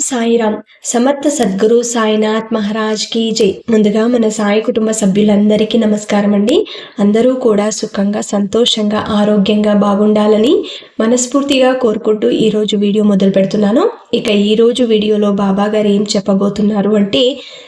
సాయిరామ్. సమర్థ సద్గురు సాయినాథ్ మహారాజ్ కీ జై. ముందుగా మన సాయి కుటుంబ సభ్యులందరికీ నమస్కారం అండి. అందరూ కూడా సుఖంగా సంతోషంగా ఆరోగ్యంగా బాగుండాలని మనస్ఫూర్తిగా కోరుకుంటూ ఈరోజు వీడియో మొదలు పెడుతున్నాను. ఇక ఈరోజు వీడియోలో బాబా గారు ఏం చెప్పబోతున్నారు అంటే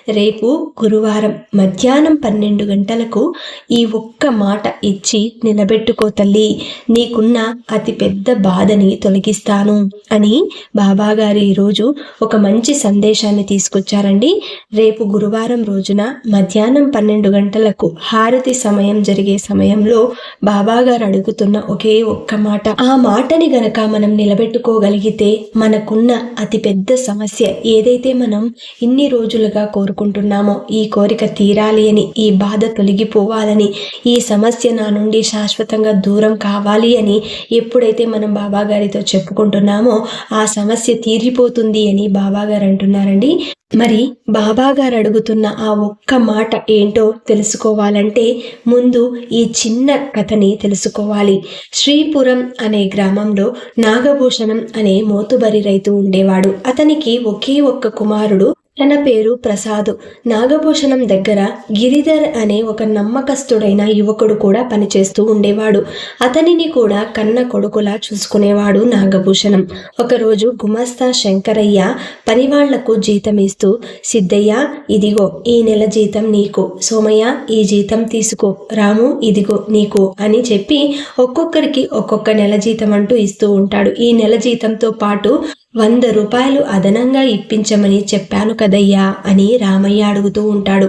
రేపు గురువారం మధ్యాహ్నం పన్నెండు గంటలకు ఈ ఒక్క మాట ఇచ్చి నిలబెట్టుకో తల్లి. నీకున్న అతి పెద్ద బాధని తొలగిస్తాను అని బాబా గారు ఈరోజు ఒక మంచి సందేశాన్ని తీసుకొచ్చారండి. రేపు గురువారం రోజున మధ్యాహ్నం పన్నెండు గంటలకు హారతి సమయం జరిగే సమయంలో బాబాగారు అడుగుతున్న ఒకే ఒక్క మాట. ఆ మాటని గనక మనం నిలబెట్టుకోగలిగితే మనకున్న అతి పెద్ద సమస్య ఏదైతే మనం ఇన్ని రోజులుగా కోరుకుంటున్నామో ఈ కోరిక తీరాలి అని ఈ బాధ తొలగిపోవాలని ఈ సమస్య నా నుండి శాశ్వతంగా దూరం కావాలి అని ఎప్పుడైతే మనం బాబాగారితో చెప్పుకుంటున్నామో ఆ సమస్య తీరిపోతుంది అని బాబా గారు అంటున్నారండి. మరి బాబా గారు అడుగుతున్న ఆ ఒక్క మాట ఏంటో తెలుసుకోవాలంటే ముందు ఈ చిన్న కథని తెలుసుకోవాలి. శ్రీపురం అనే గ్రామంలో నాగభూషణం అనే మోతుబరి రైతు ఉండేవాడు. అతనికి ఒకే ఒక్క కుమారుడు తన పేరు ప్రసాద్. నాగభూషణం దగ్గర గిరిధర్ అనే ఒక నమ్మకస్తుడైన యువకుడు కూడా పనిచేస్తూ ఉండేవాడు. అతనిని కూడా కన్న కొడుకులా చూసుకునేవాడు నాగభూషణం. ఒకరోజు గుమస్తా శంకరయ్య పనివాళ్ళకు జీతం ఇస్తూ సిద్ధయ్య ఇదిగో ఈ నెల జీతం నీకు. సోమయ్య ఈ జీతం తీసుకో. రాము ఇదిగో నీకు అని చెప్పి ఒక్కొక్కరికి ఒక్కొక్క నెల జీతం అంటూ ఇస్తూ ఉంటాడు. ఈ నెల జీతంతో పాటు వంద రూపాయలు అదనంగా ఇప్పించమని చెప్పాను కదయ్యా అని రామయ్య అడుగుతూ ఉంటాడు.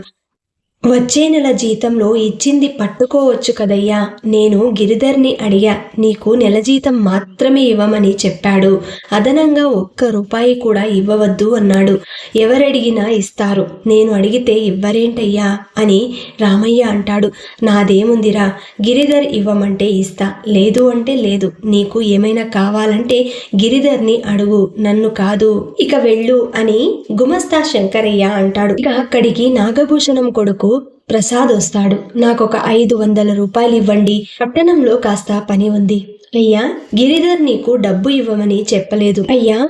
వచ్చే నెల జీతంలో ఇచ్చింది పట్టుకోవచ్చు కదయ్యా. నేను గిరిధర్ని అడిగా. నీకు నెల జీతం మాత్రమే ఇవ్వమని చెప్పాడు. అదనంగా ఒక్క రూపాయి కూడా ఇవ్వవద్దు అన్నాడు. ఎవరడిగినా ఇస్తారు. నేను అడిగితే ఇవ్వరేంటయ్యా? అని రామయ్య అంటాడు. నాదేముందిరా? గిరిధర్ ఇవ్వమంటే ఇస్తా. లేదు అంటే లేదు. నీకు ఏమైనా కావాలంటే గిరిధర్ని అడుగు. నన్ను కాదు. ఇక వెళ్ళు అని గుమస్తా శంకరయ్య అంటాడు. ఇక అక్కడికి నాగభూషణం కొడుకు ప్రసాద్ వస్తాడు. నాకొక ఐదు వందల రూపాయలు ఇవ్వండి. పట్టణంలో కాస్త పని ఉంది. అయ్యా గిరిధర్ నీకు డబ్బు ఇవ్వమని చెప్పలేదు. అయ్యా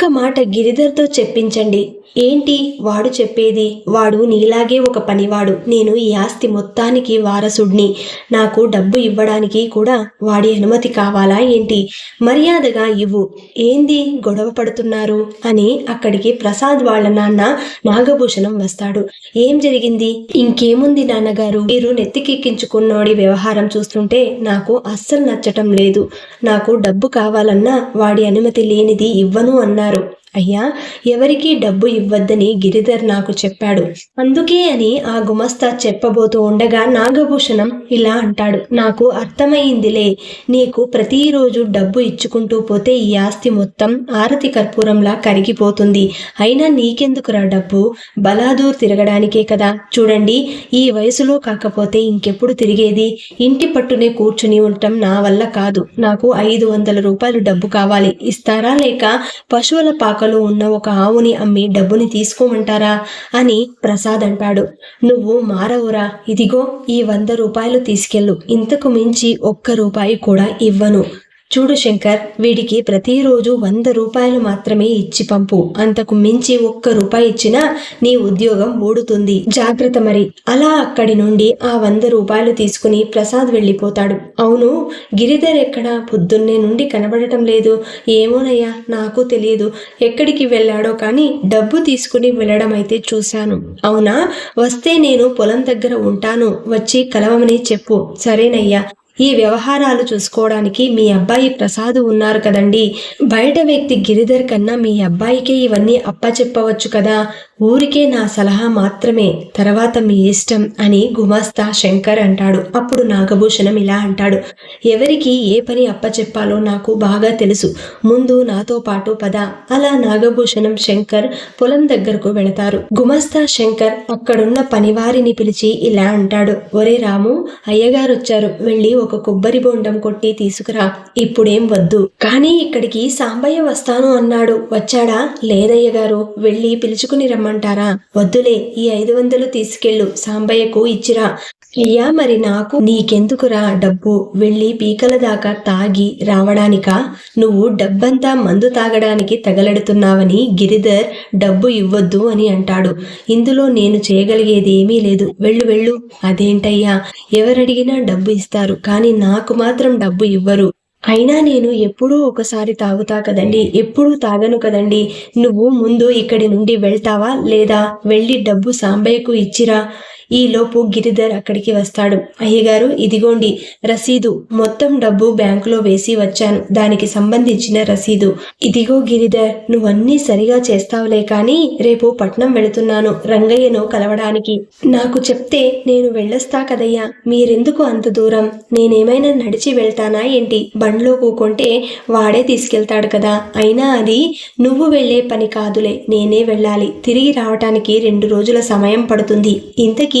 ఒక్క మాట గిరిధర్తో చెప్పించండి. ఏంటి? వాడు చెప్పేది? వాడు నీలాగే ఒక పనివాడు. నేను ఈ ఆస్తి మొత్తానికి వారసుడిని. నాకు డబ్బు ఇవ్వడానికి కూడా వాడి అనుమతి కావాలా ఏంటి? మర్యాదగా ఇవ్వు. ఏంది? గొడవ పడుతున్నారు? అని అక్కడికి ప్రసాద్ వాళ్ళ నాన్న నాగభూషణం వస్తాడు. ఏం జరిగింది? ఇంకేముంది నాన్నగారు? మీరు నెత్తికెక్కించుకున్నోడి వ్యవహారం చూస్తుంటే నాకు అస్సలు నచ్చటం లేదు. నాకు డబ్బు కావాలన్నా వాడి అనుమతి లేనిది ఇవ్వను అన్నారు. claro. అయ్యా ఎవరికీ డబ్బు ఇవ్వద్దని గిరిధర్ నాకు చెప్పాడు. అందుకే అని ఆ గుమస్తా చెప్పబోతూ ఉండగా నాగభూషణం ఇలా అంటాడు. నాకు అర్థమైందిలే. నీకు ప్రతిరోజు డబ్బు ఇచ్చుకుంటూ పోతే ఈ ఆస్తి మొత్తం ఆరతి కర్పూరంలా కరిగిపోతుంది. అయినా నీకెందుకురా డబ్బు? బలాదూర్ తిరగడానికే కదా. చూడండి ఈ వయసులో కాకపోతే ఇంకెప్పుడు తిరిగేది? ఇంటి పట్టునే కూర్చుని ఉండటం నా వల్ల కాదు. నాకు ఐదు వందల రూపాయలు డబ్బు కావాలి. ఇస్తారా లేక పశువుల పాక పాకలో ఉన్న ఒక ఆవుని అమ్మి డబ్బుని తీసుకోమంటారా అని ప్రసాద్ అంటాడు. నువ్వు మారవురా. ఇదిగో ఈ వంద రూపాయలు తీసుకెళ్ళు. ఇంతకు మించి ఒక్క రూపాయి కూడా ఇవ్వను. చూడు శంకర్ వీడికి ప్రతిరోజు వంద రూపాయలు మాత్రమే ఇచ్చి పంపు. అంతకు మించి ఒక్క రూపాయి ఇచ్చినా నీ ఉద్యోగం ఊడుతుంది. జాగ్రత్త మరి. అలా అక్కడి నుండి ఆ వంద రూపాయలు తీసుకుని ప్రసాద్ వెళ్ళిపోతాడు. అవును గిరిధర్ ఎక్కడ? పొద్దున్నే నుండి కనబడటం లేదు. ఏమోనయ్యా నాకు తెలియదు ఎక్కడికి వెళ్ళాడో కానీ డబ్బు తీసుకుని వెళ్ళడం అయితే చూశాను. అవునా? వస్తే నేను పొలం దగ్గర ఉంటాను. వచ్చి కలవమని చెప్పు. సరేనయ్యా. ఈ వ్యవహారాలు చూసుకోవడానికి మీ అబ్బాయి ప్రసాద్ ఉన్నారు కదండి. బయట వ్యక్తి గిరిధర్ కన్నా మీ అబ్బాయికే ఇవన్నీ అప్పచెప్పవచ్చు కదా. ఊరికే నా సలహా మాత్రమే తర్వాత మీ ఇష్టం అని గుమాస్తా శంకర్ అంటాడు. అప్పుడు నాగభూషణం ఇలా అంటాడు. ఎవరికి ఏ పని అప్పచెప్పాలో నాకు బాగా తెలుసు. ముందు నాతో పాటు పద. అలా నాగభూషణం శంకర్ పొలం దగ్గరకు వెళతారు. గుమస్తా శంకర్ అక్కడున్న పనివారిని పిలిచి ఇలా అంటాడు. ఒరే రాము అయ్యగారు వచ్చారు వెళ్ళి ఒక కొబ్బరి బోండం కొట్టి తీసుకురా. ఇప్పుడేం వద్దు. కానీ ఇక్కడికి సాంబయ్య వస్తాను అన్నాడు. వచ్చాడా? లేదయ్య గారు వెళ్ళి పిలుచుకుని రమ్మ ఇమ్మంటారా వద్దులే ఈ ఐదు వందలు తీసుకెళ్ళు సాంబయ్యకు ఇచ్చిరా. అయ్యా మరి నాకు నీకెందుకురా డబ్బు? వెళ్ళి పీకల దాకా తాగి రావడానికా? నువ్వు డబ్బంతా మందు తాగడానికి తగలడుతున్నావని గిరిధర్ డబ్బు ఇవ్వద్దు అని అంటాడు. ఇందులో నేను చేయగలిగేది ఏమీ లేదు. వెళ్ళు వెళ్ళు. అదేంటయ్యా? ఎవరడిగినా డబ్బు ఇస్తారు కానీ నాకు మాత్రం డబ్బు ఇవ్వరు. అయినా నేను ఎప్పుడూ ఒకసారి తాగుతా కదండి ఎప్పుడూ తాగను కదండి. నువ్వు ముందు ఇక్కడి నుండి వెళ్తావా లేదా వెళ్ళి డబ్బు సాంబయ్యకు ఇచ్చిరా? ఈలోపు గిరిధర్ అక్కడికి వస్తాడు. అయ్యగారు ఇదిగోండి రసీదు. మొత్తం డబ్బు బ్యాంకులో వేసి వచ్చాను. దానికి సంబంధించిన రసీదు. ఇదిగో గిరిధర్ నువ్వన్నీ సరిగా చేస్తావులే కానీ రేపు పట్నం వెళుతున్నాను రంగయ్యను కలవడానికి. నాకు చెప్తే నేను వెళ్ళొస్తా కదయ్యా. మీరెందుకు అంత దూరం? నేనేమైనా నడిచి వెళ్తానా ఏంటి? బండ్లో కూకుంటే వాడే తీసుకెళ్తాడు కదా. అయినా అది నువ్వు వెళ్ళే పని కాదులే. నేనే వెళ్ళాలి. తిరిగి రావటానికి రెండు రోజుల సమయం పడుతుంది. ఇంతకీ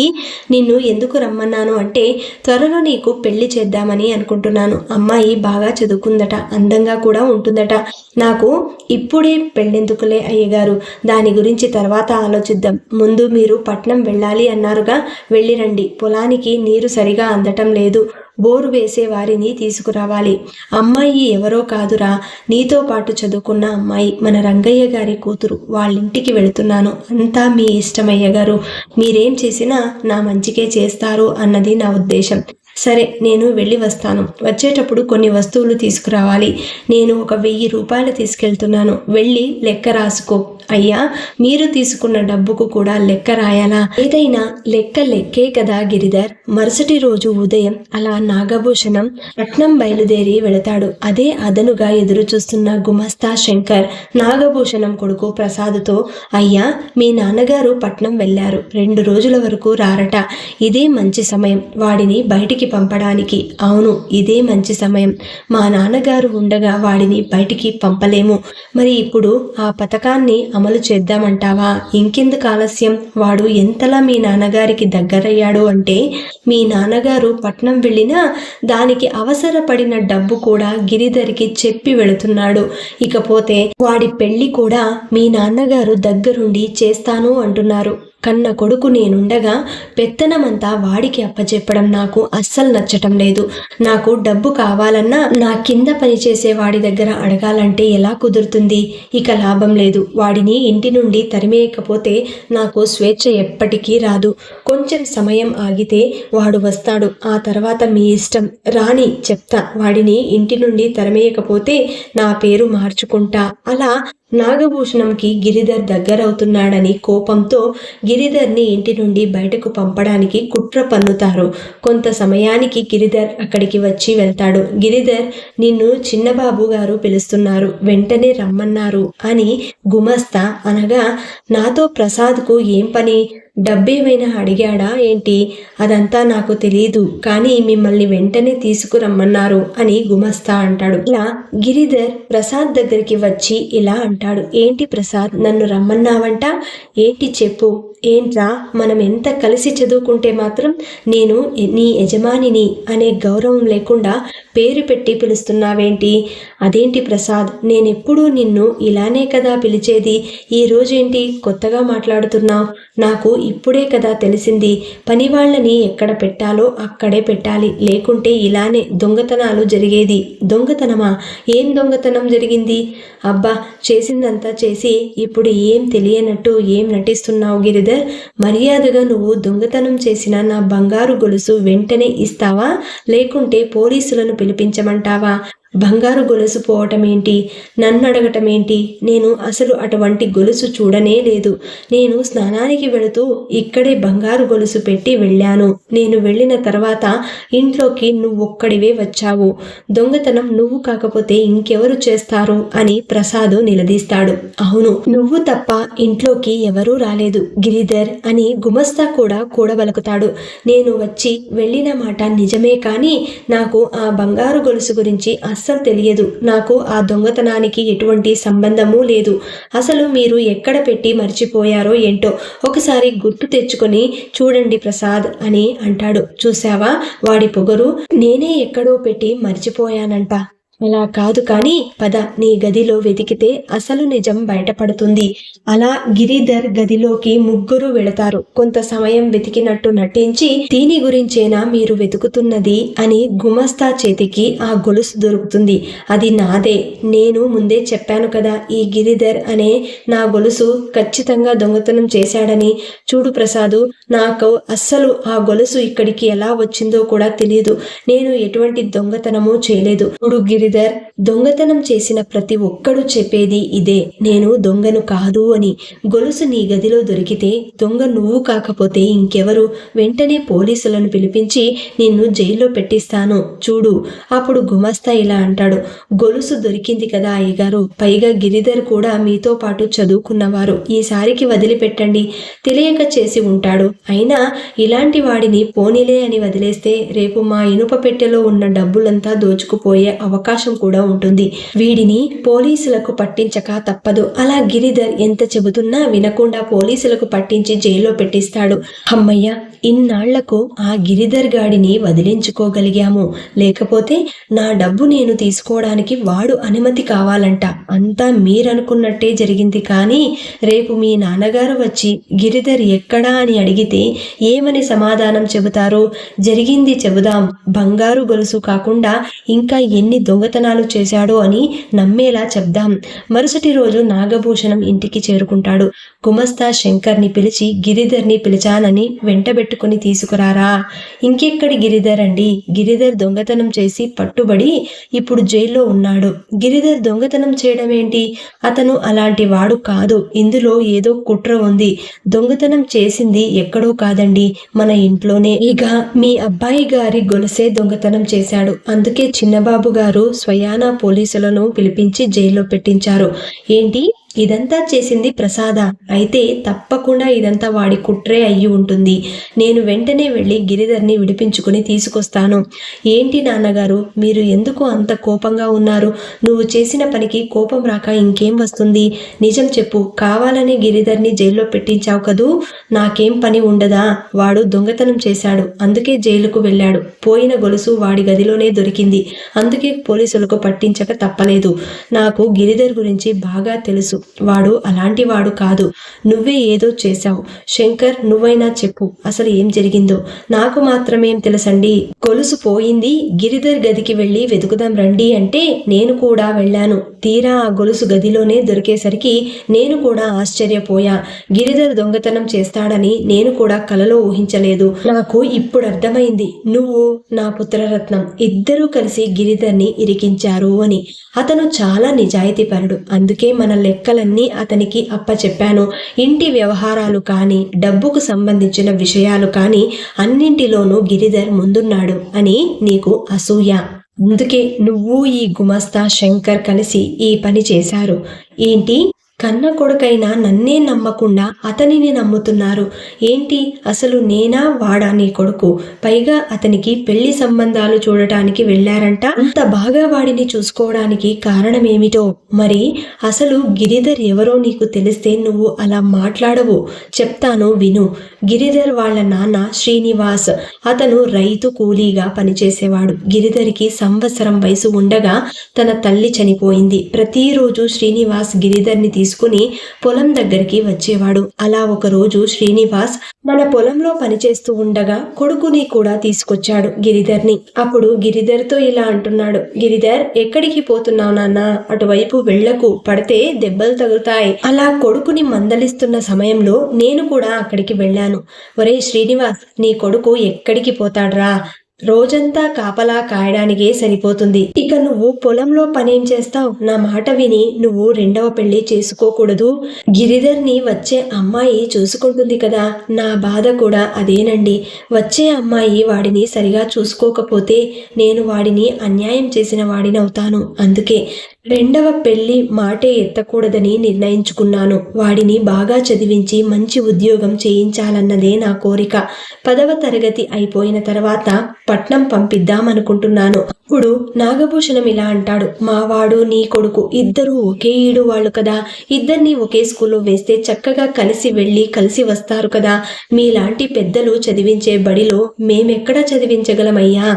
నిన్ను ఎందుకు రమ్మన్నాను అంటే త్వరలో నీకు పెళ్ళి చేద్దామని అనుకుంటున్నాను. అమ్మాయి బాగా చదువుకుందట అందంగా కూడా ఉంటుందట. నాకు ఇప్పుడే పెళ్ళెందుకులే అయ్యగారు. దాని గురించి తర్వాత ఆలోచిద్దాం. ముందు మీరు పట్నం వెళ్ళాలి అన్నారుగా వెళ్ళిరండి. పొలానికి నీరు సరిగా అందటం లేదు. బోరు వేసే వారిని తీసుకురావాలి. అమ్మాయి ఎవరో కాదురా. నీతో పాటు చదువుకున్న అమ్మాయి మన రంగయ్య గారి కూతురు. వాళ్ళింటికి వెళుతున్నాను. అంతా మీ ఇష్టమయ్య గారు. మీరేం చేసినా నా మంచికే చేస్తారు అన్నది నా ఉద్దేశం. సరే నేను వెళ్ళి వస్తాను. వచ్చేటప్పుడు కొన్ని వస్తువులు తీసుకురావాలి. నేను ఒక వెయ్యి రూపాయలు తీసుకెళ్తున్నాను. వెళ్ళి లెక్క రాసుకో. అయ్యా మీరు తీసుకున్న డబ్బుకు కూడా లెక్క రాయాలా? ఏదైనా లెక్క లెక్కే కదా గిరిధర్. మరుసటి రోజు ఉదయం అలా నాగభూషణం పట్నం బయలుదేరి వెళతాడు. అదే అదనుగా ఎదురు చూస్తున్న గుమస్తా శంకర్ నాగభూషణం కొడుకు ప్రసాద్తో అయ్యా మీ నాన్నగారు పట్నం వెళ్ళారు. రెండు రోజుల వరకు రారట. ఇదే మంచి సమయం. వాడిని బయటికి పంపడానికి. అవును ఇదే మంచి సమయం. మా నాన్నగారు ఉండగా వాడిని బయటికి పంపలేము. మరి ఇప్పుడు ఆ పథకాన్ని అమలు చేద్దామంటావా? ఇంకెందుకు ఆలస్యం? వాడు ఎంతలా మీ నాన్నగారికి దగ్గరయ్యాడు అంటే మీ నాన్నగారు పట్నం వెళ్ళినా దానికి అవసరపడిన డబ్బు కూడా గిరిధరికి చెప్పి వెళుతున్నాడు. ఇకపోతే వాడి పెళ్ళి కూడా మీ నాన్నగారు దగ్గరుండి చేస్తాను అంటున్నారు. కన్న కొడుకు నేనుండగా పెత్తనమంతా వాడికి అప్పచెప్పడం నాకు అస్సలు నచ్చటం లేదు. నాకు డబ్బు కావాలన్నా నా కింద పనిచేసే వాడి దగ్గర అడగాలంటే ఎలా కుదురుతుంది? ఇక లాభం లేదు. వాడిని ఇంటి నుండి తరిమేయకపోతే నాకు స్వేచ్ఛ ఎప్పటికీ రాదు. కొంచెం సమయం ఆగితే వాడు వస్తాడు. ఆ తర్వాత మీ ఇష్టం. రాని చెప్తా వాడిని ఇంటి నుండి తరిమేయకపోతే నా పేరు మార్చుకుంటా. అలా నాగభూషణంకి గిరిధర్ దగ్గరవుతున్నాడని కోపంతో గిరిధర్ని ఇంటి నుండి బయటకు పంపడానికి కుట్ర పన్నుతారు. కొంత సమయానికి గిరిధర్ అక్కడికి వచ్చి వెళ్తాడు. గిరిధర్ నిన్ను చిన్నబాబు గారు పిలుస్తున్నారు. వెంటనే రమ్మన్నారు అని గుమస్తా అనగా నాతో ప్రసాద్కు ఏం పని? డబ్బేమైనా అడిగాడా ఏంటి? అదంతా నాకు తెలియదు కానీ మిమ్మల్ని వెంటనే తీసుకురమ్మన్నారు అని గుమస్తా అంటాడు. ఇలా గిరిధర్ ప్రసాద్ దగ్గరికి వచ్చి ఇలా అంటాడు. ఏంటి ప్రసాద్? నన్ను రమ్మన్నావంట? ఏంటి చెప్పు? ఏంట్రా మనం ఎంత కలిసి చదువుకుంటే మాత్రం నేను నీ యజమానిని అనే గౌరవం లేకుండా పేరు పెట్టి పిలుస్తున్నావేంటి? అదేంటి ప్రసాద్ నేనెప్పుడూ నిన్ను ఇలానే కదా పిలిచేది? ఈ ఏంటి కొత్తగా మాట్లాడుతున్నావు? నాకు ఇప్పుడే కదా తెలిసింది. పని వాళ్ళని ఎక్కడ పెట్టాలో అక్కడే పెట్టాలి. లేకుంటే ఇలానే దొంగతనాలు జరిగేది. దొంగతనమా? ఏం దొంగతనం జరిగింది? అబ్బా చేసిందంతా చేసి ఇప్పుడు ఏం తెలియనట్టు ఏం నటిస్తున్నావు గిరిధర్? మర్యాదగా నువ్వు దొంగతనం చేసిన నా బంగారు గొలుసు వెంటనే ఇస్తావా? లేకుంటే పోలీసులను పిలిపించమంటావా? బంగారు గొలుసు పోవటం ఏంటి నన్ను అడగటం ఏంటి నేను అసలు అటువంటి గొలుసు చూడనే లేదు. నేను స్నానానికి వెళుతూ ఇక్కడే బంగారు గొలుసు పెట్టి వెళ్ళాను. నేను వెళ్ళిన తర్వాత ఇంట్లోకి నువ్వు ఒక్కడివే వచ్చావు. దొంగతనం నువ్వు కాకపోతే ఇంకెవరు చేస్తారు? అని ప్రసాద్ నిలదీస్తాడు. అవును నువ్వు తప్ప ఇంట్లోకి ఎవరూ రాలేదు. గిరిధర్ అని గుమస్తా కూడా కూడబలుకుతాడు. నేను వచ్చి వెళ్ళిన మాట నిజమే కానీ నాకు ఆ బంగారు గొలుసు గురించి అస్సలు తెలియదు. నాకు ఆ దొంగతనానికి ఎటువంటి సంబంధము లేదు. అసలు మీరు ఎక్కడ పెట్టి మర్చిపోయారో ఏంటో ఒకసారి గుర్తు తెచ్చుకొని చూడండి ప్రసాద్ అని అంటాడు. చూసావా వాడి పొగరు నేనే ఎక్కడో పెట్టి మర్చిపోయానంట. అలా కాదు కానీ పద నీ గదిలో వెతికితే అసలు నిజం బయటపడుతుంది. అలా గిరిధర్ గదిలోకి ముగ్గురు వెళతారు. కొంత సమయం వెతికినట్టు నటించి దీని గురించేనా మీరు వెతుకుతున్నది అని గుమస్తా చేతికి ఆ గొలుసు దొరుకుతుంది. అది నాదే. నేను ముందే చెప్పాను కదా ఈ గిరిధర్ అనే నా గొలుసు ఖచ్చితంగా దొంగతనం చేశాడని. చూడు ప్రసాదు నాకు అస్సలు ఆ గొలుసు ఇక్కడికి ఎలా వచ్చిందో కూడా తెలియదు నేను ఎటువంటి దొంగతనము చేయలేదు. చూడు శ్రీధర్ దొంగతనం చేసిన ప్రతి ఒక్కడు చెప్పేది ఇదే. నేను దొంగను కాదు అని గొలుసు నీ గదిలో దొరికితే దొంగ నువ్వు కాకపోతే ఇంకెవరు? వెంటనే పోలీసులను పిలిపించి నిన్ను జైల్లో పెట్టిస్తాను. చూడు అప్పుడు గుమస్తా ఇలా అంటాడు. గొలుసు దొరికింది కదా అయ్యగారు. పైగా గిరిధర్ కూడా మీతో పాటు చదువుకున్నవారు. ఈసారికి వదిలిపెట్టండి. తెలియక చేసి ఉంటాడు. అయినా ఇలాంటి వాడిని పోనీలే అని వదిలేస్తే రేపు మా ఇనుప పెట్టెలో ఉన్న డబ్బులంతా దోచుకుపోయే అవకాశం కూడా ఉంటుంది. వీడిని పోలీసులకు పట్టించక తప్పదు. అలా గిరిధర్ ఎంత చెబుతున్నా వినకుండా పోలీసులకు పట్టించి జైల్లో పెట్టిస్తాడు. అమ్మయ్య! ఇన్నాళ్ళకు ఆ గిరిధర్ గాడిని వదిలించుకోగలిగాము. లేకపోతే నా డబ్బు నేను తీసుకోవడానికి వాడు అనుమతి కావాలంట. అంతా మీరనుకున్నట్టే జరిగింది. కానీ రేపు మీ నాన్నగారు వచ్చి గిరిధర్ ఎక్కడా అని అడిగితే ఏమని సమాధానం చెబుతారో? జరిగింది చెబుదాం. బంగారు గొలుసు కాకుండా ఇంకా ఎన్ని దొంగతనాలు చేశాడో అని నమ్మేలా చెప్దాం మరుసటి రోజు నాగభూషణం ఇంటికి చేరుకుంటాడు. గుమస్తా శంకర్ని పిలిచి గిరిధర్ని పిలిచానని పెట్టుకుని తీసుకురారా? ఇంకెక్కడి గిరిధర్ అండి? గిరిధర్ దొంగతనం చేసి పట్టుబడి ఇప్పుడు జైల్లో ఉన్నాడు. గిరిధర్ దొంగతనం చేయడం ఏంటి అతను అలాంటి వాడు కాదు. ఇందులో ఏదో కుట్ర ఉంది. దొంగతనం చేసింది ఎక్కడో కాదండి. మన ఇంట్లోనే. ఇక మీ అబ్బాయి గారి గొలుసే దొంగతనం చేశాడు. అందుకే చిన్నబాబు గారు స్వయానా పోలీసులను పిలిపించి జైల్లో పెట్టించారు. ఏంటి? ఇదంతా చేసింది ప్రసాద. అయితే తప్పకుండా ఇదంతా వాడి కుట్రే అయ్యి ఉంటుంది. నేను వెంటనే వెళ్ళి గిరిధర్ని విడిపించుకుని తీసుకొస్తాను. ఏంటి నాన్నగారు? మీరు ఎందుకు అంత కోపంగా ఉన్నారు? నువ్వు చేసిన పనికి కోపం రాక ఇంకేం వస్తుంది? నిజం చెప్పు. కావాలని గిరిధర్ని జైల్లో పెట్టించావు కదూ? నాకేం పని ఉండదా? వాడు దొంగతనం చేశాడు. అందుకే జైలుకు వెళ్ళాడు. పోయిన గొలుసు వాడి గదిలోనే దొరికింది. అందుకే పోలీసులకు పట్టించక తప్పలేదు. నాకు గిరిధర్ గురించి బాగా తెలుసు. వాడు అలాంటి వాడు కాదు. నువ్వే ఏదో చేశావు. శంకర్ నువ్వైనా చెప్పు. అసలు ఏం జరిగిందో? నాకు మాత్రమేం తెలుసండి. గొలుసు పోయింది. గిరిధర్ గదికి వెళ్ళి వెతుకుదాం రండి అంటే నేను కూడా వెళ్ళాను. తీరా ఆ గొలుసు గదిలోనే దొరికేసరికి నేను కూడా ఆశ్చర్యపోయా. గిరిధర్ దొంగతనం చేస్తాడని నేను కూడా కలలో ఊహించలేదు. నాకు ఇప్పుడు అర్థమైంది. నువ్వు నా పుత్రరత్నం. ఇద్దరూ కలిసి గిరిధర్ని ఇరికించారు అని. అతను చాలా నిజాయితీపరుడు. అందుకే మన లెక్క లెక్కలన్నీ అతనికి అప్పచెప్పాను. ఇంటి వ్యవహారాలు కానీ డబ్బుకు సంబంధించిన విషయాలు కానీ అన్నింటిలోనూ గిరిధర్ ముందున్నాడు అని నీకు అసూయ. అందుకే నువ్వు ఈ గుమస్తా శంకర్ కలిసి ఈ పని చేశారు. ఏంటి? కన్న కొడుకైనా నన్నే నమ్మకుండా అతనిని నమ్ముతున్నారు. ఏంటి? అసలు నేనా? వాడా నీ కొడుకు? పైగా అతనికి పెళ్ళి సంబంధాలు చూడటానికి వెళ్ళారంట. అంత బాగా వాడిని చూసుకోవడానికి కారణమేమిటో? మరి అసలు గిరిధర్ ఎవరో నీకు తెలిస్తే నువ్వు అలా మాట్లాడవు. చెప్తాను విను. గిరిధర్ వాళ్ళ నాన్న శ్రీనివాస్. అతను రైతు కూలీగా పనిచేసేవాడు. గిరిధర్కి సంవత్సరం వయసు ఉండగా తన తల్లి చనిపోయింది. ప్రతిరోజు శ్రీనివాస్ గిరిధర్ని తీసుకుని పొలం దగ్గరికి వచ్చేవాడు. అలా ఒక రోజు శ్రీనివాస్ మన పొలంలో పనిచేస్తూ ఉండగా కొడుకుని కూడా తీసుకొచ్చాడు గిరిధర్ని. అప్పుడు గిరిధర్తో ఇలా అంటున్నాడు గిరిధర్ ఎక్కడికి పోతున్నావు నాన్న? అటువైపు వెళ్ళకు పడితే దెబ్బలు తగులుతాయి. అలా కొడుకుని మందలిస్తున్న సమయంలో నేను కూడా అక్కడికి వెళ్ళాను. ఒరే శ్రీనివాస్ నీ కొడుకు ఎక్కడికి పోతాడ్రా? రోజంతా కాపలా కాయడానికే సరిపోతుంది. ఇక నువ్వు పొలంలో పనేం చేస్తావు? నా మాట విని నువ్వు రెండవ పెళ్ళి చేసుకోకూడదు. గిరిధర్ని వచ్చే అమ్మాయి చూసుకుంటుంది కదా. నా బాధ కూడా అదేనండి. వచ్చే అమ్మాయి వాడిని సరిగా చూసుకోకపోతే నేను వాడిని అన్యాయం చేసిన వాడినవుతాను అందుకే రెండవ పెళ్ళి మాటే ఎత్తకూడదని నిర్ణయించుకున్నాను. వాడిని బాగా చదివించి మంచి ఉద్యోగం చేయించాలన్నదే నా కోరిక. పదవ తరగతి అయిపోయిన తర్వాత పట్నం పంపిద్దామనుకుంటున్నాను. అప్పుడు నాగభూషణం నాగభూషణం ఇలా అంటాడు. మావాడు నీ కొడుకు ఇద్దరు ఒకే ఈడు వాళ్ళు కదా. ఇద్దరిని ఒకే స్కూల్లో వేస్తే చక్కగా కలిసి వెళ్ళి కలిసి వస్తారు కదా. మీలాంటి పెద్దలు చదివించే బడిలో మేమెక్కడ చదివించగలమయ్యా?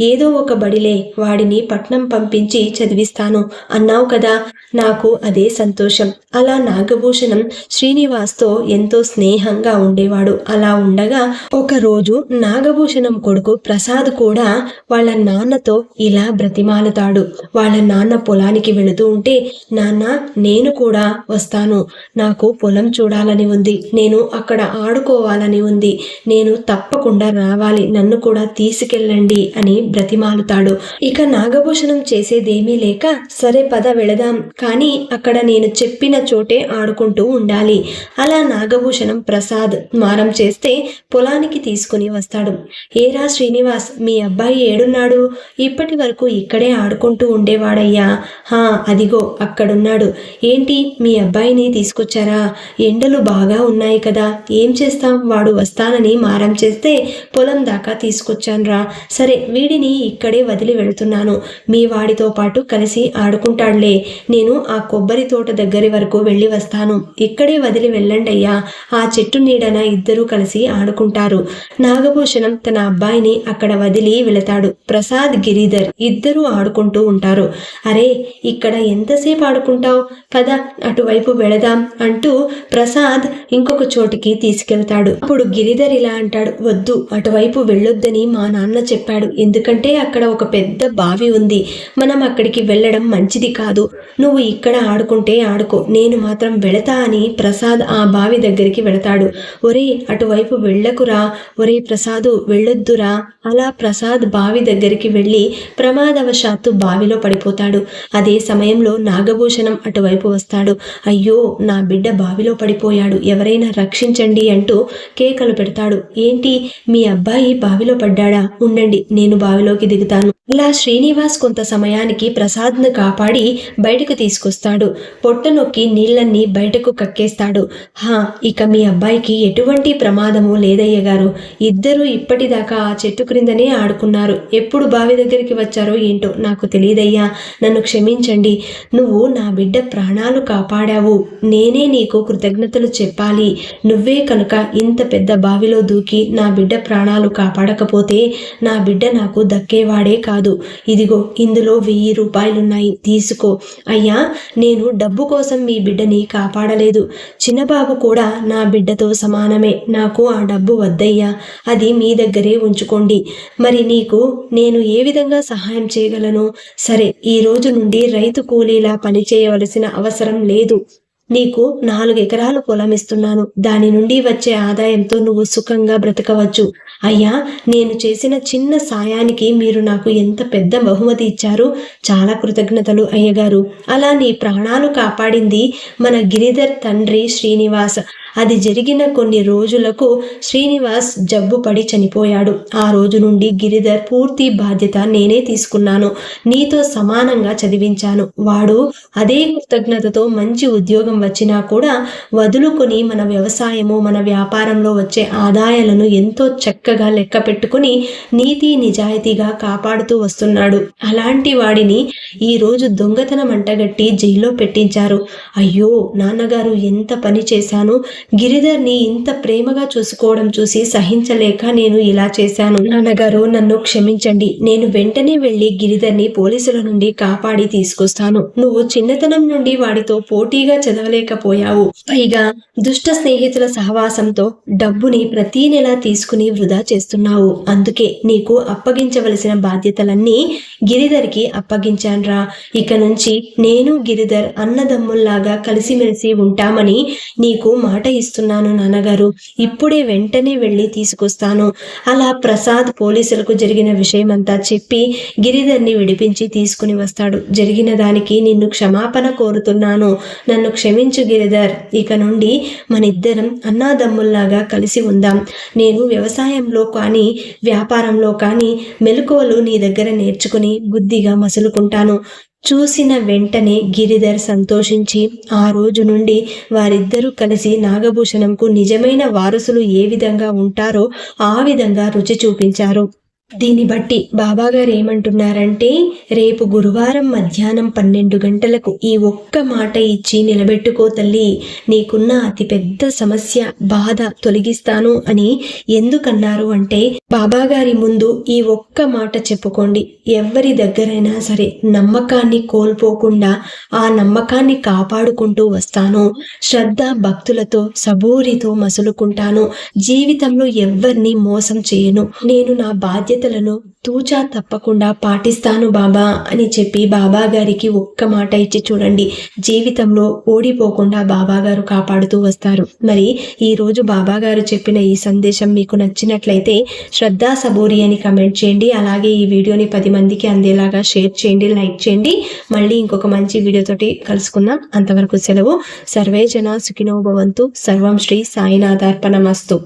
ఏదో ఒక బడిలే. వాడిని పట్నం పంపించి చదివిస్తాను. అన్నావు కదా? నాకు అదే సంతోషం. అలా నాగభూషణం శ్రీనివాస్తో ఎంతో స్నేహంగా ఉండేవాడు. అలా ఉండగా ఒకరోజు నాగభూషణం కొడుకు ప్రసాద్ కూడా వాళ్ళ నాన్నతో ఇలా బ్రతిమాలుతాడు. వాళ్ళ నాన్న పొలానికి వెళుతూ ఉంటే నాన్న నేను కూడా వస్తాను. నాకు పొలం చూడాలని ఉంది. నేను అక్కడ ఆడుకోవాలని ఉంది. నేను తప్పకుండా రావాలి. నన్ను కూడా తీసుకెళ్ళండి అని బ్రతిమాలుతాడు. ఇక నాగభూషణం చేసేదేమీ లేక సరే పద వెళదాం. కానీ అక్కడ నేను చెప్పిన చోటే ఆడుకుంటూ ఉండాలి. అలా నాగభూషణం ప్రసాద్ మారం చేస్తే పొలానికి తీసుకుని వస్తాడు. ఏరా శ్రీనివాస్ మీ అబ్బాయి ఏడున్నాడు? ఇప్పటి వరకు ఇక్కడే ఆడుకుంటూ ఉండేవాడయ్యా. హా అదిగో అక్కడున్నాడు. ఏంటి మీ అబ్బాయిని తీసుకొచ్చారా? ఎండలు బాగా ఉన్నాయి కదా. ఏం చేస్తాం? వాడు వస్తానని మారం చేస్తే పొలం దాకా తీసుకొచ్చానురా. సరే వీడిని ఇక్కడే వదిలి వెళుతున్నాను. మీ వాడితో పాటు కలిసి ఆడుకుంటాడులే నేను ఆ కొబ్బరి తోట దగ్గరి వరకు వెళ్ళి వస్తాను. ఇక్కడే వదిలి వెళ్ళండి అయ్యా. ఆ చెట్టు నీడన ఇద్దరూ కలిసి ఆడుకుంటారు. నాగభూషణం తన అబ్బాయిని అక్కడ వదిలి వెళతాడు. ప్రసాద్ గిరిధర్ ఇద్దరూ ఆడుకుంటూ ఉంటారు. అరే ఇక్కడ ఎంతసేపు ఆడుకుంటావు? పద అటువైపు వెళదాం అంటూ ప్రసాద్ ఇంకొక చోటికి తీసుకెళ్తాడు. అప్పుడు గిరిధర్ ఇలా అంటాడు వద్దు అటువైపు వెళ్ళొద్దని మా నాన్న చెప్పాడు. ఎందుకంటే అక్కడ ఒక పెద్ద బావి ఉంది. మనం అక్కడికి వెళ్ళడం మంచిది కాదు. నువ్వు ఇక్కడ ఆడుకుంటే ఆడుకో. నేను మాత్రం వెళతా అని ప్రసాద్ ఆ బావి దగ్గరికి వెళతాడు. ఒరే అటువైపు వెళ్ళకురా. ఒరే ప్రసాదు వెళ్ళొద్దురా. అలా ప్రసాద్ బావి దగ్గరికి వెళ్ళి ప్రమాదవశాత్తు బావిలో పడిపోతాడు. అదే సమయంలో నాగభూషణం అటువైపు వస్తాడు. అయ్యో నా బిడ్డ బావిలో పడిపోయాడు. ఎవరైనా రక్షించండి అంటూ కేకలు పెడతాడు. ఏంటి? మీ అబ్బాయి బావిలో పడ్డాడా? ఉండండి నేను బావిలోకి దిగుతాను. ఇలా శ్రీనివాస్ కొంత సమయానికి ప్రసాద్ను కాపాడు బయటకు తీసుకొస్తాడు. పొట్ట నొక్కి నీళ్ళన్నీ బయటకు కక్కేస్తాడు. హా ఇక మీ అబ్బాయికి ఎటువంటి ప్రమాదము లేదయ్య గారు. ఇద్దరు ఇప్పటిదాకా ఆ చెట్టు క్రిందనే ఆడుకున్నారు. ఎప్పుడు బావి దగ్గరికి వచ్చారో ఏంటో నాకు తెలియదయ్యా. నన్ను క్షమించండి. నువ్వు నా బిడ్డ ప్రాణాలు కాపాడావు. నేనే నీకు కృతజ్ఞతలు చెప్పాలి. నువ్వే కనుక ఇంత పెద్ద బావిలో దూకి నా బిడ్డ ప్రాణాలు కాపాడకపోతే నా బిడ్డ నాకు దక్కేవాడే కాదు. ఇదిగో ఇందులో వెయ్యి రూపాయలున్నాయి. తీసుకో. అయ్యా నేను డబ్బు కోసం మీ బిడ్డని కాపాడలేదు. చిన్నబాబు కూడా నా బిడ్డతో సమానమే. నాకు ఆ డబ్బు వద్దయ్యా. అది మీ దగ్గరే ఉంచుకోండి. మరి నీకు నేను ఏ విధంగా సహాయం చేయగలను? సరే ఈ రోజు నుండి రైతు కూలీలా పనిచేయవలసిన అవసరం లేదు. నీకు నాలుగు ఎకరాలు పొలం ఇస్తున్నాను. దాని నుండి వచ్చే ఆదాయంతో నువ్వు సుఖంగా బ్రతకవచ్చు. అయ్యా నేను చేసిన చిన్న సాయానికి మీరు నాకు ఎంత పెద్ద బహుమతి ఇచ్చారు చాలా కృతజ్ఞతలు అయ్యగారు. అలా నీ ప్రాణాలు కాపాడింది మన గిరిధర్ తండ్రి శ్రీనివాస్. అది జరిగిన కొన్ని రోజులకు శ్రీనివాస్ జబ్బుపడి చనిపోయాడు. ఆ రోజు నుండి గిరిధర్ పూర్తి బాధ్యత నేనే తీసుకున్నాను. నీతో సమానంగా చదివించాను. వాడు అదే కృతజ్ఞతతో మంచి ఉద్యోగం వచ్చినా కూడా వదులుకొని మన వ్యవసాయము మన వ్యాపారంలో వచ్చే ఆదాయాలను ఎంతో చక్కగా లెక్క పెట్టుకుని నీతి నిజాయితీగా కాపాడుతూ వస్తున్నాడు. అలాంటి వాడిని ఈ రోజు దొంగతనం అంటగట్టి జైల్లో పెట్టించారు. అయ్యో నాన్నగారు ఎంత పని చేశాను? గిరిధర్ని ఇంత ప్రేమగా చూసుకోవడం చూసి సహించలేక నేను ఇలా చేశాను. నాన్నగారు నన్ను క్షమించండి. నేను వెంటనే వెళ్ళి గిరిధర్ని పోలీసుల నుండి కాపాడి తీసుకొస్తాను. నువ్వు చిన్నతనం నుండి వాడితో పోటీగా చదవలేకపోయావు. పైగా దుష్ట స్నేహితుల సహవాసంతో డబ్బుని ప్రతీ నెల తీసుకుని వృధా చేస్తున్నావు. అందుకే నీకు అప్పగించవలసిన బాధ్యతలన్నీ గిరిధర్కి అప్పగించాన్రా. ఇక నుంచి నేను గిరిధర్ అన్నదమ్ముల్లాగా కలిసిమెలిసి ఉంటామని నీకు మాట ఇస్తున్నాను నాన్నగారు. ఇప్పుడే వెంటనే వెళ్ళి తీసుకొస్తాను. అలా ప్రసాద్ పోలీసులకు జరిగిన విషయమంతా చెప్పి గిరిధర్ని విడిపించి తీసుకుని వస్తాడు. జరిగిన దానికి నిన్ను క్షమాపణ కోరుతున్నాను. నన్ను క్షమించు గిరిధర్. ఇక నుండి మనిద్దరం అన్నాదమ్ముల్లాగా కలిసి ఉందాం. నేను వ్యవసాయంలో కానీ వ్యాపారంలో కానీ మెలకువలు నీ దగ్గర నేర్చుకుని బుద్ధిగా మసులుకుంటాను. చూసిన వెంటనే గిరిధర్ సంతోషించి ఆ రోజు నుండి వారిద్దరూ కలిసి నాగభూషణంకు నిజమైన వారసులు ఏ విధంగా ఉంటారో ఆ విధంగా రుచి చూపించారు. దీన్ని బట్టి బాబాగారు ఏమంటున్నారంటే రేపు గురువారం మధ్యాహ్నం పన్నెండు గంటలకు ఈ ఒక్క మాట ఇచ్చి నిలబెట్టుకో తల్లి. నీకున్న అతిపెద్ద సమస్య బాధ తొలగిస్తాను అని ఎందుకన్నారు అంటే బాబాగారి ముందు ఈ ఒక్క మాట చెప్పుకోండి. ఎవరి దగ్గరైనా సరే నమ్మకాన్ని కోల్పోకుండా ఆ నమ్మకాన్ని కాపాడుకుంటూ వస్తాను. శ్రద్ధ భక్తులతో సబూరితో మసులుకుంటాను. జీవితంలో ఎవ్వరిని మోసం చేయను. నేను నా బాధ్యత బాధ్యతలను తూచా తప్పకుండా పాటిస్తాను బాబా అని చెప్పి బాబా గారికి ఒక్క మాట ఇచ్చి చూడండి. జీవితంలో ఓడిపోకుండా బాబా గారు కాపాడుతూ వస్తారు. మరి ఈ రోజు బాబా గారు చెప్పిన ఈ సందేశం మీకు నచ్చినట్లయితే శ్రద్ధా సబూరి అని కమెంట్ చేయండి. అలాగే ఈ వీడియోని పది మందికి అందేలాగా షేర్ చేయండి లైక్ చేయండి. మళ్ళీ ఇంకొక మంచి వీడియోతోటి కలుసుకుందాం. అంతవరకు సెలవు. సర్వే జన సుఖినో భవంతు. సర్వం శ్రీ సాయినాథార్పణమస్తు.